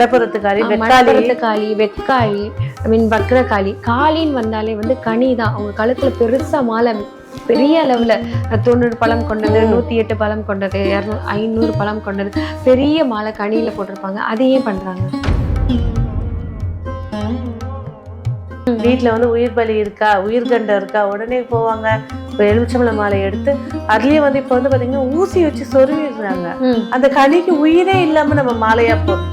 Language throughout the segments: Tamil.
மடப்புறத்துக்காரி வெக்காளி. மடப்புறத்து காளி வெக்காளி ஐ மீன் வக்ரகாளி. காளின்னு வந்தாலே வந்து கனி தான் அவங்க கழுத்துல பெருசா மாலை பெரிய அளவுல தொண்ணூறு பழம் கொண்டது நூத்தி எட்டு பழம் கொண்டது இரநூறு ஐநூறு பழம் கொண்டது. பெரிய மாலை கனியில போட்டிருப்பாங்க. அதையே பண்றாங்க? வீட்டுல வந்து உயிர் பலி இருக்கா உயிர்கண்டம் இருக்கா உடனே போவாங்க. எலுமிச்சம்பழ மாலை எடுத்து அதுலயே வந்து இப்ப வந்து பாத்தீங்கன்னா ஊசி வச்சு சொருவிடுறாங்க. அந்த கனிக்கு உயிரே இல்லாம நம்ம மாலையா போடுறோம்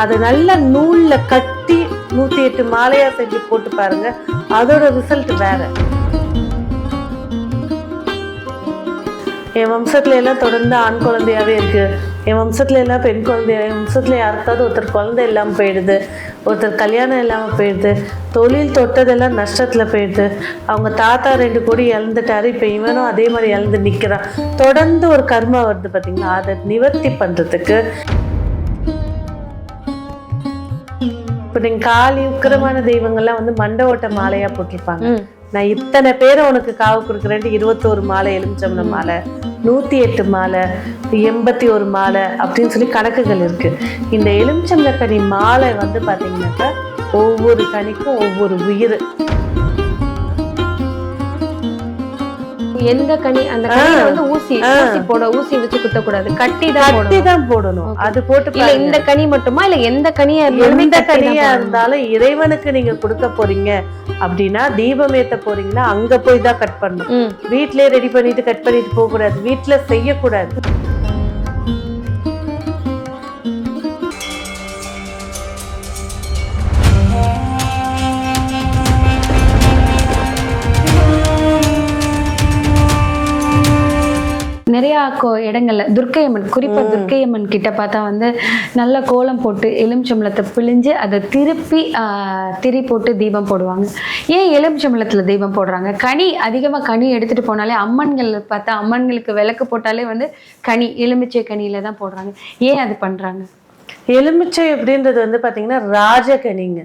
அதை நல்லா நூலில் கட்டி நூற்றி எட்டு மாலையாக செஞ்சு போட்டு பாருங்க. அதோட ரிசல்ட் வேற. என் வம்சத்துல எல்லாம் தொடர்ந்து ஆண் குழந்தையாவே இருக்கு. என் வம்சத்துல எல்லாம் பெண் குழந்தையா என் வம்சத்துல யாருக்காவது ஒருத்தர் குழந்தை இல்லாமல் போயிடுது. ஒருத்தர் கல்யாணம் இல்லாமல் போயிடுது. தொழில் தொட்டதெல்லாம் நஷ்டத்துல போயிடுது. அவங்க தாத்தா ரெண்டு கோடி இழந்துட்டாரு. இப்போ இவனும் அதே மாதிரி இழந்து நிற்கிறான் தொடர்ந்து ஒரு கர்மா வருது பார்த்தீங்கன்னா அதை நிவர்த்தி பண்றதுக்கு இப்ப நீங்க காளி உக்கிரமான தெய்வங்கள்லாம் வந்து மண்ட ஓட்ட மாலையா போட்டிருப்பாங்க. நான் இத்தனை பேரை உனக்கு காவு கொடுக்குறேன்ட்டு இருபத்தோரு மாலை எலுமிச்சம்பழ மாலை நூத்தி எட்டு மாலை எண்பத்தி ஒரு மாலை அப்படின்னு சொல்லி கணக்குகள் இருக்கு. இந்த எலுமிச்சம்பழ கனி மாலை வந்து பாத்தீங்கன்னாக்கா ஒவ்வொரு கனிக்கும் ஒவ்வொரு உயிர். எந்த கனி அந்த கனியில வந்து ஊசி ஊசி போட ஊசி வச்சு குத்தக்கூடாது. கட்டி தான் கட்டி தான் போடணும். அது போட்டு இல்ல. இந்த கனி மட்டுமா? இல்ல எந்த கனியா இருந்தாலுமே எந்த கனியா. இருந்தாலும் இறைவனுக்கு நீங்க கொடுக்க போறீங்க அப்படின்னா தீபம் ஏத்த போறீங்கன்னா அங்க போய் தான் கட் பண்ணணும். வீட்லயே ரெடி பண்ணிட்டு கட் பண்ணிட்டு போக கூடாது வீட்ல செய்யக்கூடாது. நிறைய கோ- இடங்கள்ல துர்க்கையம்மன் குறிப்பா துர்க்கையம்மன் கிட்ட பார்த்தா வந்து நல்ல கோலம் போட்டு எலுமிச்சம்பழத்தை பிழிஞ்சு அதை திருப்பி ஆஹ், திரி போட்டு தீபம் போடுவாங்க. ஏன் எலுமிச்சம்பழத்துல தீபம் போடுறாங்க? கனி அதிகமா கனி எடுத்துட்டு போனாலே அம்மன்கள் பார்த்தா அம்மன்களுக்கு விளக்கு போட்டாலே வந்து கனி எலுமிச்சை கனியில தான் போடுறாங்க. ஏன் அது பண்றாங்க? எலுமிச்சை அப்படின்றது வந்து பாத்தீங்கன்னா ராஜகனிங்க.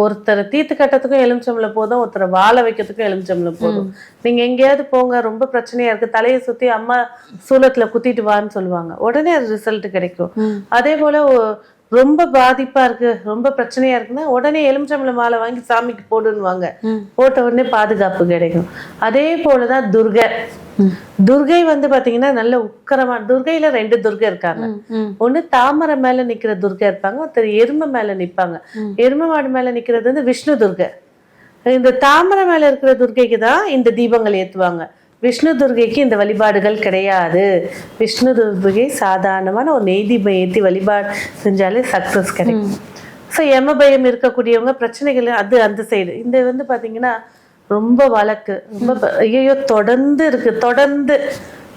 ஒருத்தரை தீத்து கட்டத்துக்கும் எலுமிச்சம்பளம் போதும் ஒருத்தரை வாழ வைக்கிறதுக்கும் எலுமிச்சம்பளம் போதும். நீங்க எங்கேயாவது போங்க ரொம்ப பிரச்சனையா இருக்கு. தலையை சுத்தி அம்மா சூலத்துல குத்திட்டு வான்னு சொல்லுவாங்க. உடனே அது ரிசல்ட் கிடைக்கும். அதே போல ரொம்ப பாதிப்பா இருக்கு ரொம்ப பிரச்சனையா இருக்குன்னா உடனே எலுமிச்சம்பளம் மாலை வாங்கி சாமிக்கு போடுன்னுவாங்க. போட்ட உடனே பாதுகாப்பு கிடைக்கும். அதே போலதான் துர்கை. துர்கை வந்து பாத்தீங்கன்னா நல்ல உக்கரமா துர்கையில ரெண்டு துர்கை இருக்காங்க. ஒண்ணு தாமரை மேல நிக்கிற துர்கை இருப்பாங்க ஒருத்தர் எருமை மேல நிப்பாங்க. எருமை மாடு மேல நிக்கிறது வந்து விஷ்ணு துர்கை. இந்த தாமரை மேல இருக்கிற துர்கைக்கு தான் இந்த தீபங்கள் ஏத்துவாங்க. விஷ்ணு துர்கைக்கு இந்த வழிபாடுகள் கிடையாது. விஷ்ணு துர்கை சாதாரணமான ஒரு நெய் தீபம் ஏத்தி வழிபாடு செஞ்சாலே சக்சஸ் கிடைக்கும். ஸோ எம பயம் இருக்கக்கூடியவங்க பிரச்சனைகள் அது அந்த சைடு இந்த வந்து பாத்தீங்கன்னா ரொம்ப வழக்கு. ரொம்ப ஐயையோ தொடர்ந்து இருக்கு தொடர்ந்து.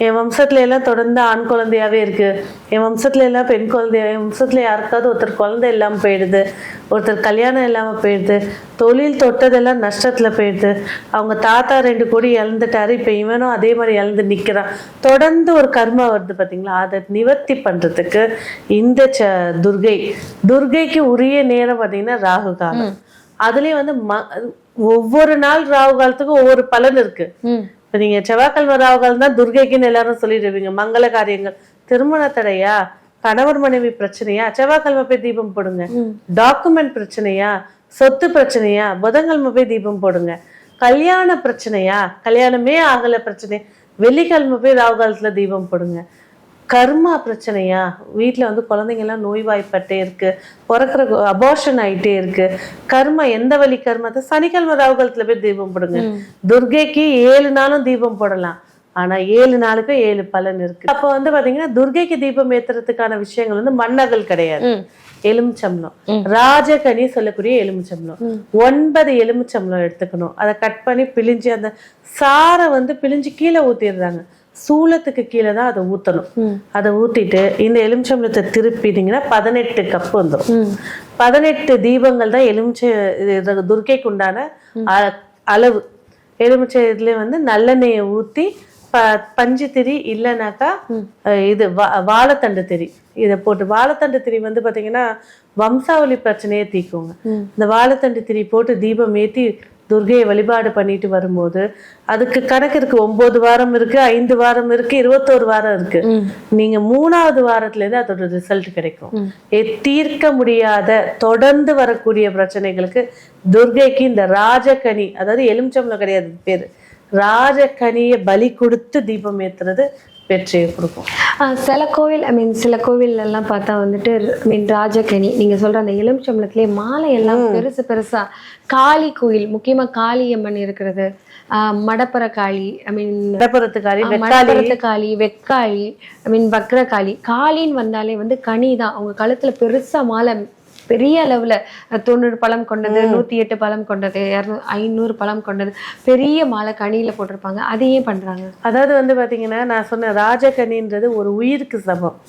என் வம்சத்துல எல்லாம் தொடர்ந்து ஆண் குழந்தையாவே இருக்கு. என் வம்சத்துல எல்லாம் பெண் குழந்தையா என் வம்சத்துல யாருக்காவது ஒருத்தர் குழந்தை இல்லாம போயிடுது. ஒருத்தர் கல்யாணம் இல்லாம போயிடுது. தொழில் தொட்டதெல்லாம் நஷ்டத்துல போயிடுது. அவங்க தாத்தா ரெண்டு கோடி இழந்துட்டாரு. இப்ப இவனும் அதே மாதிரி இழந்து நிக்கிறான். தொடர்ந்து ஒரு கர்மா வருது பாத்தீங்களா? அதை நிவர்த்தி பண்றதுக்கு இந்த ச துர்கை. துர்கைக்கு உரிய நேரம் பாத்தீங்கன்னா ராகு காலம். அதுலயும் வந்து ம- ஒவ்வொரு நாள் ராகு காலத்துக்கும் ஒவ்வொரு பலன் இருக்கு. இப்ப நீங்க செவ்வாய்க்கிழமை காலம் தான் துர்கைக்குன்னு எல்லாரும் சொல்லிடுவீங்க மங்கள காரியங்கள். திருமண தடையா? கணவர் மனைவி பிரச்சனையா? செவ்வாய்க்கிழமை போய் தீபம் போடுங்க. டாக்குமெண்ட் பிரச்சனையா? சொத்து பிரச்சனையா? புதன்கிழமை போய் தீபம் போடுங்க. கல்யாண பிரச்சனையா? கல்யாணமே ஆகல பிரச்சனை. வெள்ளிக்கிழமை போய் ராகு காலத்துல தீபம் போடுங்க. கர்மா பிரச்சனையா? வீட்ல வந்து குழந்தைங்க எல்லாம் நோய்வாய்ப்பட்டே இருக்கு. பிறக்கிற அபார்ஷன் ஆயிட்டே இருக்கு. கர்மா எந்த வழி கர்மத்தை சனிக்கிழமை ராகு காலத்துல போய் தீபம் போடுங்க. துர்கைக்கு ஏழு நாளும் தீபம் போடலாம். ஆனா ஏழு நாளுக்கும் ஏழு பலன் இருக்கு. அப்ப வந்து பாத்தீங்கன்னா துர்கைக்கு தீபம் ஏத்துறதுக்கான விஷயங்கள் வந்து மண்ணகல் கிடையாது. எலுமிச்சம்பளம் ராஜகனி சொல்லக்கூடிய எலுமிச்சம்பளம் ஒன்பது எலுமிச்சம்பளம் எடுத்துக்கணும். அதை கட் பண்ணி பிழிஞ்சு அந்த சாரை வந்து பிழிஞ்சு கீழே ஊத்திடுறாங்க. சூளத்துக்கு கீழே தான் அதை ஊத்தணும். ம். அதை ஊத்திட்டு இந்த எலுமிச்சம்பளத்தை திருப்பிட்டீங்கன்னா பதினெட்டு கப் வந்துடும். பதினெட்டு தீபங்கள் தான் எலுமிச்சை துர்க்கைக்கு உண்டான அளவு. எலுமிச்சை இதுல வந்து நல்லெண்ணெயை ஊத்தி ப பஞ்சு திரி இல்லைனாக்கா இது வா- வாழைத்தண்டு திரி. இதை போட்டு வாழைத்தண்டு திரி வந்து பாத்தீங்கன்னா வம்சாவளி பிரச்சனையை தீக்குங்க. இந்த வாழைத்தண்டு திரி போட்டு தீபம் ஏத்தி துர்கையை வழிபாடு பண்ணிட்டு வரும்போது அதுக்கு கணக்கு இருக்கு. ஒன்பது வாரம் இருக்கு ஐந்து வாரம் இருக்கு இருபத்தோரு வாரம் இருக்கு. நீங்க மூணாவது வாரத்துல இருந்து அதோட ரிசல்ட் கிடைக்கும். தீர்க்க முடியாத தொடர்ந்து வரக்கூடிய பிரச்சனைகளுக்கு துர்கைக்கு இந்த ராஜகனி அதாவது எலுமிச்சம்பளம் கிடையாது பேரு? ராஜகனியை பலி கொடுத்து தீபம் ஏத்துறது வெற்றியை கொடுக்கும். சில கோவில் ஐ மீன் சில கோவில் எல்லாம் பார்த்தா வந்துட்டு ஐ மீன் ராஜகனி நீங்க சொல்ற அந்த எலுமிச்சம்பளத்திலே மாலை எல்லாம் பெருசு பெருசா காளி கோயில் முக்கியமா காளியம்மன் இருக்கிறது. ஆஹ் மடப்பர காளி ஐ மீன் இடப்புறத்துக்காரி வெக்காளி. மடப்பரத்து காளி வெக்காளி ஐ மீன் வக்ரகாளி காளின்னு வந்தாலே வந்து கனி தான் அவங்க கழுத்துல பெருசா மாலை பெரிய அளவுல தொண்ணூறு பழம் கொண்டது நூத்தி எட்டு பழம் கொண்டது இரநூ ஐநூறு பழம் கொண்டது. பெரிய மாலை கனியில போட்டிருப்பாங்க. அதை ஏன் பண்றாங்க? அதாவது வந்து பாத்தீங்கன்னா நான் சொன்ன ராஜகனின்றது ஒரு உயிருக்கு சமம்.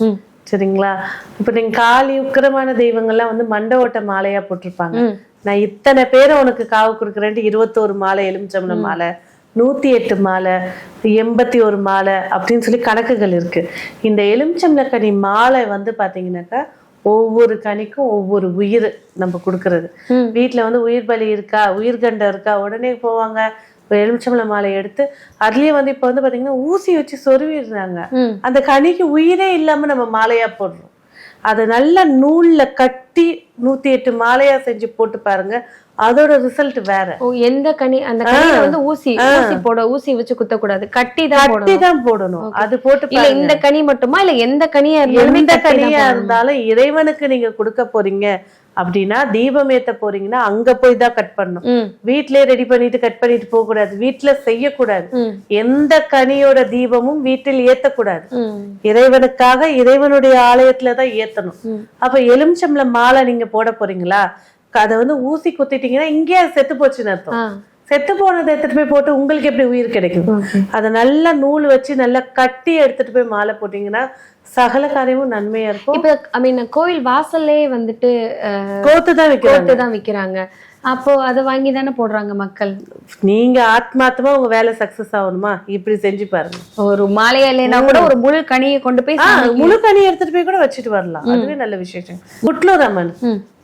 சரிங்களா? இப்ப நீங்க காளி உக்கிரமான தெய்வங்கள்லாம் வந்து மண்ட ஓட்ட மாலையா போட்டிருப்பாங்க. நான் இத்தனை பேரை உனக்கு காவு கொடுக்குறேன்ட்டு இருபத்தோரு மாலை எலுமிச்சம்பளம் மாலை நூத்தி எட்டு மாலை எண்பத்தி ஒரு மாலை அப்படின்னு சொல்லி கணக்குகள் இருக்கு. இந்த எலுமிச்சம்பளக்கனி மாலை வந்து பாத்தீங்கன்னாக்கா ஒவ்வொரு கனிக்கும் ஒவ்வொரு உயிர் நம்ம கொடுக்கறது ம். வீட்ல வந்து உயிர் பலி இருக்கா உயிர்கண்டம் இருக்கா உடனே போவாங்க ஒரு எலுமிச்சம்பளம் மாலை எடுத்து அதுலயே வந்து இப்ப வந்து பாத்தீங்கன்னா ஊசி வச்சு சொருவிடுறாங்க. அந்த கனிக்கு உயிரே இல்லாம நம்ம மாலையா போடுறோம் அதை நல்ல நூல்ல கட்டி நூத்தி எட்டு மாலையா செஞ்சு போட்டு பாருங்க. அதோட ரிசல்ட் வேற. ஓ எந்த கனி அந்த கனியில வந்து ஊசி ஊசி போட ஊசி வச்சு குத்தக்கூடாது கட்டி தான் கட்டி போடணும். தான் போடணும். அது போட்டு இல்ல இந்த கனி மட்டுமா? இல்ல எந்த கனியா இருந்தாலுமே எந்த கனியா. இருந்தாலும் இறைவனுக்கு நீங்க கொடுக்க போறீங்க. அப்படின்னா தீபம் ஏத்த போறீங்கன்னா அங்க போய் தான் கட் பண்ணணும். ம். வீட்லயே ரெடி பண்ணிட்டு கட் பண்ணிட்டு போக கூடாது வீட்டுல செய்யக்கூடாது எந்த கனியோட தீபமும் வீட்டில் ஏத்தக்கூடாது. இறைவனுக்காக இறைவனுடைய ஆலயத்துல தான் ஏத்தணும். அப்ப எலுமிச்சம்பளம் மாலை நீங்க போட போறீங்களா? அதை வந்து ஊசி குத்திட்டீங்கன்னா இங்கேயே செத்து போச்சுன்னு அர்த்தம். செத்து போனதை எடுத்துட்டு போய் போட்டு உங்களுக்கு எப்படி உயிர் கிடைக்கும்? அதை நல்லா நூல் வச்சு நல்லா கட்டி எடுத்துட்டு போய் மாலை போட்டீங்கன்னா சகல காரியமும் நன்மையா இருக்கும். இப்ப ஐ மீன் கோவில் வாசல்லே வந்துட்டு கோத்து தான் வைக்கிறாங்க. கோட்டு தான் விக்கிறாங்க. அப்போ அதை வாங்கி தானே போடுறாங்க மக்கள். நீங்க ஆத்மார்த்தமா உங்க வேலை சக்சஸ் ஆகணுமா? இப்படி செஞ்சு பாருங்க. ஒரு மாலையா இல்லைன்னா கூட ஒரு முழு கனியை கொண்டு போய் முழு கனி எடுத்துட்டு போய் கூட வச்சுட்டு வரலாம். அதுவே நல்ல விசேஷம். குட்லூர் அம்மன்.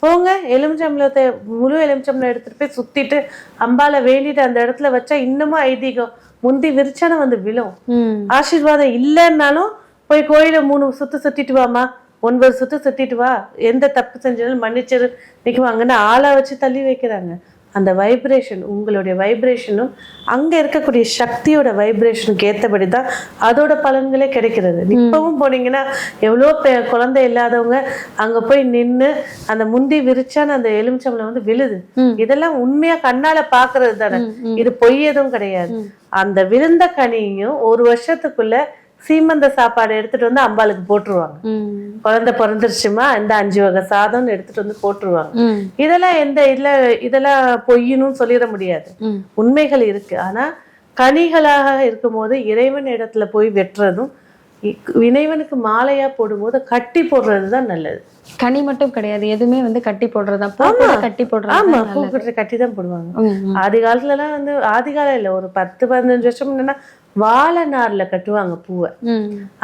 போங்க எலுமிச்சம்பளத்தை முழு எலுமிச்சம்பளம் எடுத்துட்டு போய் சுத்திட்டு அம்பால வேண்டிட்டு அந்த இடத்துல வச்சா இன்னமும் ஐதீகம். முந்தி விரிச்சான வந்து விழும். ஆசீர்வாதம் இல்லைன்னாலும் போய் கோயிலை மூணு சுத்து சுத்திட்டு வாமா ஒன்பது சுத்து சுத்திட்டு வா. எந்த தப்பு செஞ்சாலும் மன்னிச்சிரு. நிற்குவாங்கன்னு ஆளா வச்சு தள்ளி வைக்கிறாங்க. அந்த வைப்ரேஷன் உங்களுடைய வைப்ரேஷனும் அங்க இருக்கக்கூடிய சக்தியோட வைப்ரேஷனுக்கு ஏத்தபடி தான் அதோட பலன்களே கிடைக்கிறது. இப்பவும் போனீங்கன்னா எவ்வளோ குழந்தை இல்லாதவங்க அங்க போய் நின்னு அந்த முந்தி விரிச்சான அந்த எலுமிச்சம்பளம் வந்து விழுது. இதெல்லாம் உண்மையா கண்ணால பாக்குறது தானே இது பொய் எதுவும் கிடையாது. அந்த விருந்த கனியும் ஒரு வருஷத்துக்குள்ள சீமந்த சாப்பாடு எடுத்துட்டு வந்து அம்பாளுக்கு போட்டுருவாங்க. குழந்தை பிறந்துருச்சுமா இந்த அஞ்சு வகை சாதம்னு எடுத்துட்டு வந்து போட்டுருவாங்க. இதெல்லாம் எந்த இதுல இதெல்லாம் பொய்யணும் சொல்லிட முடியாது. உண்மைகள் இருக்கு. ஆனா கனிகளாக இருக்கும்போது இறைவன் இடத்துல போய் வெட்டுறதும் இ- இறைவனுக்கு மாலையா போடும்போது கட்டி போடுறது தான் நல்லது. கனி மட்டும் கிடையாது. எதுவுமே வந்து கட்டி போடுறதா? கட்டி போடுறது ஆமா கட்டி தான் போடுவாங்க. ஆதி காலத்துல எல்லாம் வந்து ஆதி காலம் இல்ல. ஒரு பத்து பதினஞ்சு வருஷம் முன்னா வாழை நார்ல கட்டுவாங்க பூவை.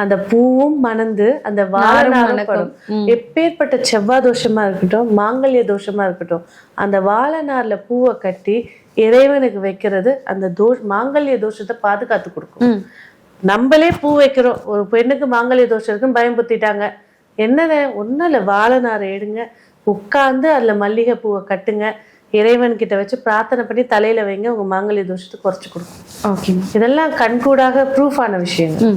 அந்த பூவும் மணந்து அந்த வாழை நாரும் நாரும் மணக்கும். படும். எப்பேற்பட்ட செவ்வாய் தோஷமா இருக்கட்டும் மாங்கல்ய தோஷமா இருக்கட்டும் அந்த வாழை நார்ல பூவை கட்டி இறைவனுக்கு வைக்கிறது அந்த தோ மாங்கல்ய தோஷத்தை பாதுகாத்து கொடுக்கும். நம்மளே பூ வைக்கிறோம். ஒரு பெண்ணுக்கு மாங்கல்ய தோஷம் இருக்குன்னு பயம்புத்திட்டாங்க. என்னது ஒன்றும் இல்லை. வாழை நாரை எடுங்க. உட்கார்ந்து அதில் மல்லிகை பூவை கட்டுங்க. இறைவன் கிட்ட வச்சு பிரார்த்தனை பண்ணி தலையில வைங்க உங்க மாங்கல்ய தோஷத்தை குறைச்சு கொடுக்கும். ஓகே இதெல்லாம் கண்கூடாக ப்ரூஃப் ஆன விஷயங்கள்.